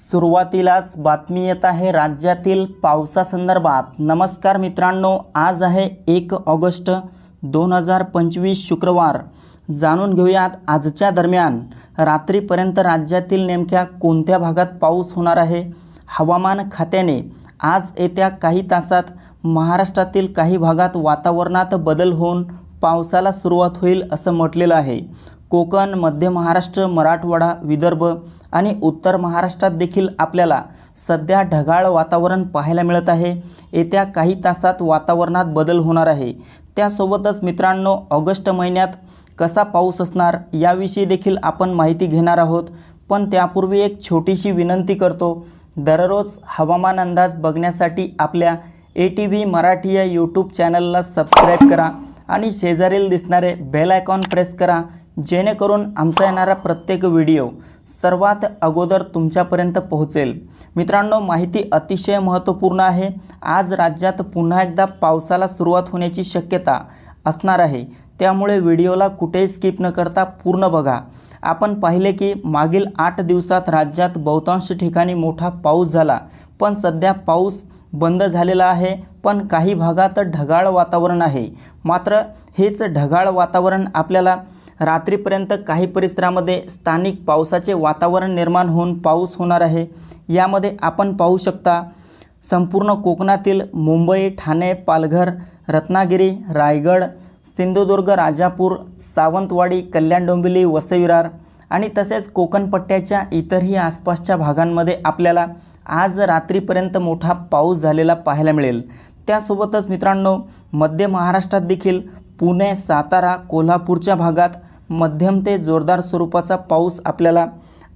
सुरुवातीलाच बातमी येत आहे राज्यातील पावसासंदर्भात. नमस्कार मित्रांनो आज आहे एक ऑगस्ट दोन हजार पंचवीस शुक्रवार. जाणून घेऊयात आजच्या दरम्यान. रात्रीपर्यंत राज्यातील नेमक्या कोणत्या भागात पाऊस होणार आहे? हवामान खात्याने आज येत्या काही तासात महाराष्ट्रातील काही भागात वातावरणात बदल होऊन पावसाला सुरुवात होईल असं म्हटलेलं आहे. कोकण मध्य महाराष्ट्र मराठवाडा विदर्भ आणि उत्तर महाराष्ट्रात देखील आपल्याला सध्या ढगाळ वातावरण पाहायला मिळत आहे. येत्या काही तासात वातावरणात बदल होणार आहे. त्यासोबतच मित्रांनो ऑगस्ट महिन्यात कसा पाऊस असणार याविषयी देखील आपण माहिती घेणार आहोत. पण त्यापूर्वी एक छोटीशी विनंती करतो. दररोज हवामान अंदाज बघण्यासाठी आपल्या ए टी व्ही मराठी या यूट्यूब चॅनलला सबस्क्राईब करा आणि शेजारील दिसणारे बेल आयकॉन प्रेस करा. जेणेकरून आमचा येणारा प्रत्येक व्हिडिओ सर्वात अगोदर तुमच्यापर्यंत पोहोचेल. मित्रांनो माहिती अतिशय महत्त्वपूर्ण आहे. आज राज्यात पुन्हा एकदा पावसाला सुरुवात होण्याची शक्यता असणार आहे. त्यामुळे व्हिडिओला कुठेही स्किप न करता पूर्ण बघा. आपण पाहिले की मागील आठ दिवसात राज्यात बहुतांश ठिकाणी मोठा पाऊस झाला. पण सध्या पाऊस बंद झालेला आहे. पण काही भागात ढगाळ वातावरण आहे. मात्र हेच ढगाळ वातावरण आपल्याला रात्रीपर्यंत काही परिसरामध्ये स्थानिक पावसाचे वातावरण निर्माण होऊन पाऊस होणार आहे. यामध्ये आपण पाहू शकता संपूर्ण कोकणातील मुंबई ठाणे पालघर रत्नागिरी रायगड सिंधुदुर्ग राजापूर सावंतवाडी कल्याण डोंबिवली वसईविरार आणि तसेच कोकणपट्ट्याच्या इतरही आसपासच्या भागांमध्ये आपल्याला आज रात्रीपर्यंत मोठा पाऊस झालेला पाहायला मिळेल. त्यासोबतच मित्रांनो मध्य महाराष्ट्रात देखील पुणे सातारा कोल्हापूरच्या भागात मध्यम ते जोरदार स्वरूपाचा पाऊस आपल्याला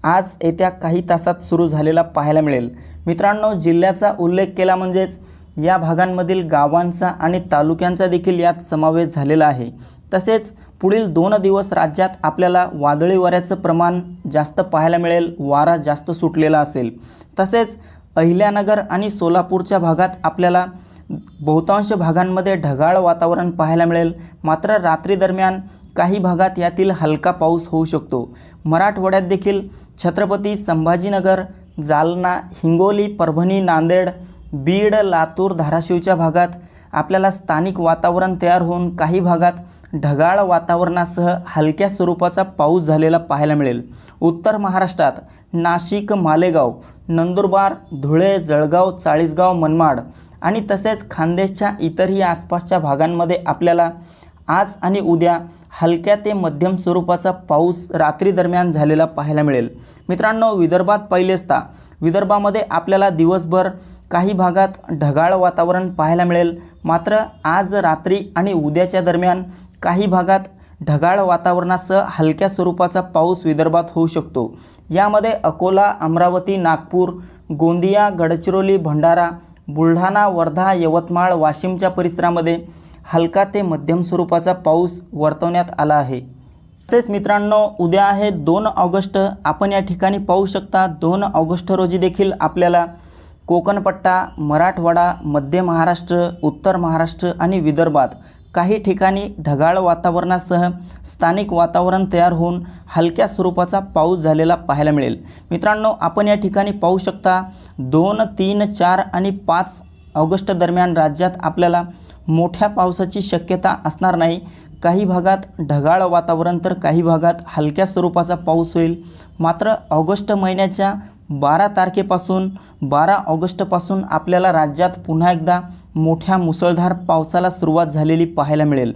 आज येत्या काही तासात सुरू झालेला पाहायला मिळेल. मित्रांनो जिल्ह्याचा उल्लेख केला म्हणजेच या भागांमधील गावांचा आणि तालुक्यांचा देखील यात समावेश झालेला आहे. तसेच पुढील दोन दिवस राज्यात आपल्याला वादळी वाऱ्याचं प्रमाण जास्त पाहायला मिळेल वारा जास्त सुटलेला असेल. तसेच अहिल्यानगर आणि सोलापूरच्या भागात आपल्याला बहुतांश भागांमध्ये ढगाळ वातावरण पाहायला मिळेल. मात्र रात्री दरम्यान काही भागात यातील हलका पाऊस होऊ शकतो. मराठवाड्यात देखील छत्रपती संभाजीनगर जालना हिंगोली परभणी नांदेड बीड लातूर धाराशिवच्या भागात आपल्याला स्थानिक वातावरण तयार होऊन काही भागात ढगाळ वातावरणासह हलक्या स्वरूपाचा पाऊस झालेला पाहायला मिळेल. उत्तर महाराष्ट्रात नाशिक मालेगाव नंदुरबार धुळे जळगाव चाळीसगाव मनमाड आणि तसेच खानदेशच्या इतरही आसपासच्या भागांमध्ये आपल्याला आज आणि उद्या हलक्या ते मध्यम स्वरूपाचा पाऊस रात्री दरम्यान झालेला पाहायला मिळेल. मित्रांनो विदर्भात पाहिले असता विदर्भामध्ये आपल्याला दिवसभर काही भागात ढगाळ वातावरण पाहायला मिळेल. मात्र आज रात्री आणि उद्याच्या दरम्यान काही भागात ढगाळ वातावरणासह हलक्या स्वरूपाचा पाऊस विदर्भात होऊ शकतो. यामध्ये अकोला अमरावती नागपूर गोंदिया गडचिरोली भंडारा बुलढाणा वर्धा यवतमाळ वाशिमच्या परिसरामध्ये हलका ते मध्यम स्वरूपाचा पाऊस वर्तवण्यात आला आहे. तसेच मित्रांनो उद्या आहे दोन ऑगस्ट. आपण या ठिकाणी पाहू शकता दोन ऑगस्ट रोजी देखील आपल्याला कोकणपट्टा मराठवाडा मध्य महाराष्ट्र उत्तर महाराष्ट्र आणि विदर्भात काही ठिकाणी ढगाळ वातावरणासह स्थानिक वातावरण तयार होऊन हलक्या स्वरूपाचा पाऊस झालेला पाहायला मिळेल. मित्रांनो आपण या ठिकाणी पाहू शकता दोन तीन चार आणि पाच ऑगस्ट दरम्यान राज्यात आपल्याला मोठ्या पावसाची शक्यता असणार नाही. काही भागात ढगाळ वातावरण तर काही भागात हलक्या स्वरूपाचा पाऊस होईल. मात्र ऑगस्ट महिन्याच्या बारा तारखेपासून बारा ऑगस्टपासून आपल्याला राज्यात पुन्हा एकदा मोठ्या मुसळधार पावसाला सुरुवात झालेली पाहायला मिळेल.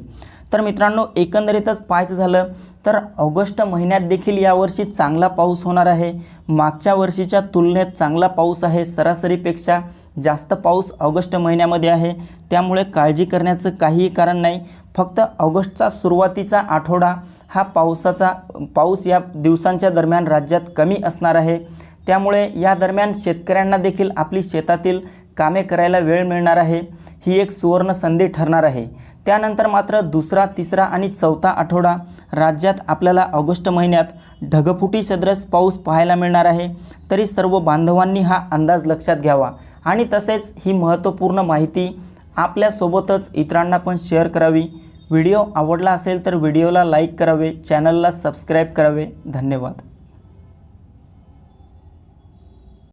तर मित्रांनो एकंदरीतच पाहायचं झालं तर ऑगस्ट महिन्यात देखील यावर्षी चांगला पाऊस होणार आहे. मागच्या वर्षीच्या तुलनेत चांगला पाऊस आहे सरासरीपेक्षा. जास्त पाऊस ऑगस्ट महिन्यामध्ये आहे. त्यामुळे काळजी करण्याचं काहीही कारण नाही. फक्त ऑगस्टचा सुरुवातीचा आठवडा हा पावसाचा पाऊस या दिवसांच्या दरम्यान राज्यात कमी असणार आहे. त्यामुळे या दरम्यान शेतकऱ्यांना देखील आपली शेतातील कामे करायला वेळ मिळणार आहे. ही एक सुवर्ण संधी ठरणार आहे. त्यानंतर मात्र दुसरा तिसरा आणि चौथा आठवडा राज्यात आपल्याला ऑगस्ट महिन्यात ढगफुटी सदरस पाऊस पाहायला मिळणार आहे. तरी सर्व बांधवांनी हा अंदाज लक्षात घ्यावा. आणि तसेच ही महत्त्वपूर्ण माहिती आपल्यासोबतच इतरांना पण शेअर करावी. व्हिडिओ आवडला असेल तर व्हिडिओला लाईक करावे चॅनलला सबस्क्राईब करावे. धन्यवाद.